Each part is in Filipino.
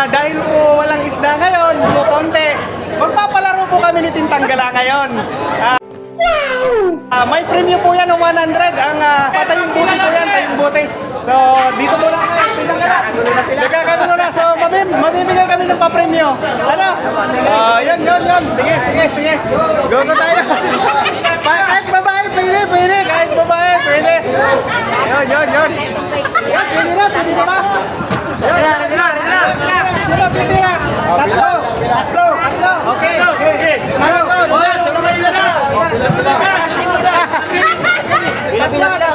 uh, dahil po walang isda ngayon, po konti, magpapalaro po kami ni Tintang ngayon. Uh, Uh, may premyo po yan ng 100. Ang uh, patayong buti po yan, tayong buti. So, dito po lang kayo. Nagkakagulo na sila. Na. So, mamim, mamimigay kami ng papremyo. Ano? Uh, yan, yan, yan. Sige, sige, sige. Go, go tayo. kahit babae, pwede, pwede. Kahit babae, pwede. Yan, yan, yan. Yan, pwede na, pwede na ba? Yan, yan. Tatlo! Tatlo! Tatlo! Okay! Okay! Ano Tatlo! Tatlo! Tatlo! Tatlo! Tatlo! Tatlo! Tatlo! Tatlo!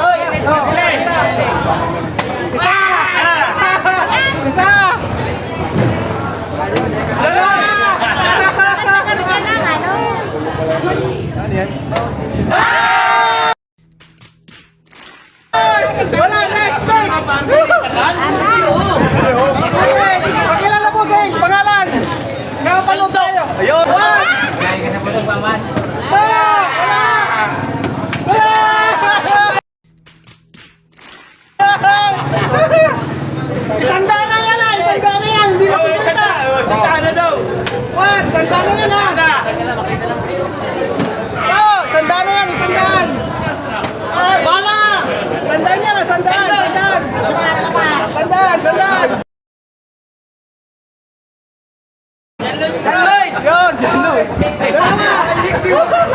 Yan! Yan! Yan! Yan! Yan! Yan!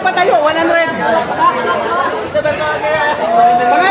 100 patayo, 100. Pangay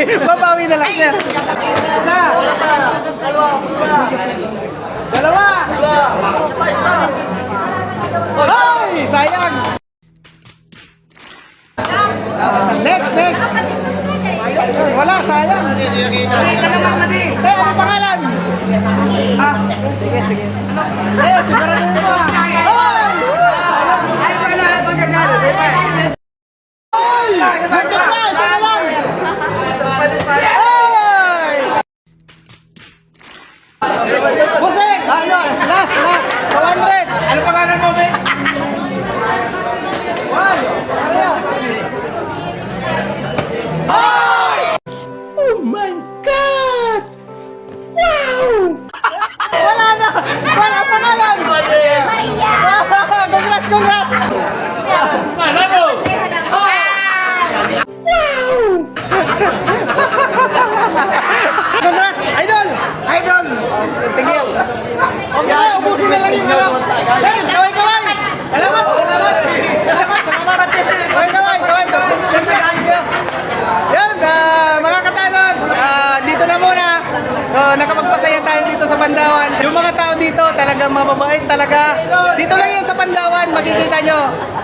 Babawi na lang, sir. Isa. Dalawa. Dalawa. Hoy! Sayang! Uh, next, next. Wala, sayang. Kita. Eh, ano pangalan? Ah, sige, sige. Eh, sigurado mo ba? Hoy! Ay, wala, magagano. Hoy! Magagano!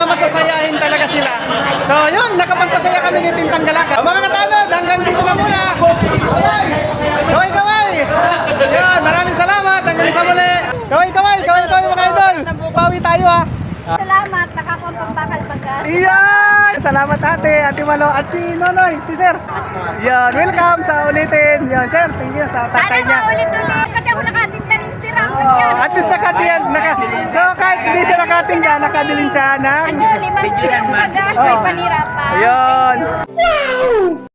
Masasayahin talaga sila. So, yun, nakapagpasaya kami ni Tintang Galaka. Mga katanod, hanggang dito na muna. Kaway! Kaway, kaway! Yan, maraming salamat. Hanggang sa muli. Kaway, kaway! Kaway, kaway, mga idol! Pawi tayo ha. Salamat, nakakumpang bakal bagas. Iyan! Salamat ate, ate Malo, at si Nonoy, si Sir. Yan, welcome sa ulitin. Yan, Sir, thank you sa Sana tatay niya. maulit-ulit. Nakatingin, naka, so kahit hindi siya nakatingga, nakadilin siya ng... Ano, limang bagas, may panirapan. Ayun. You.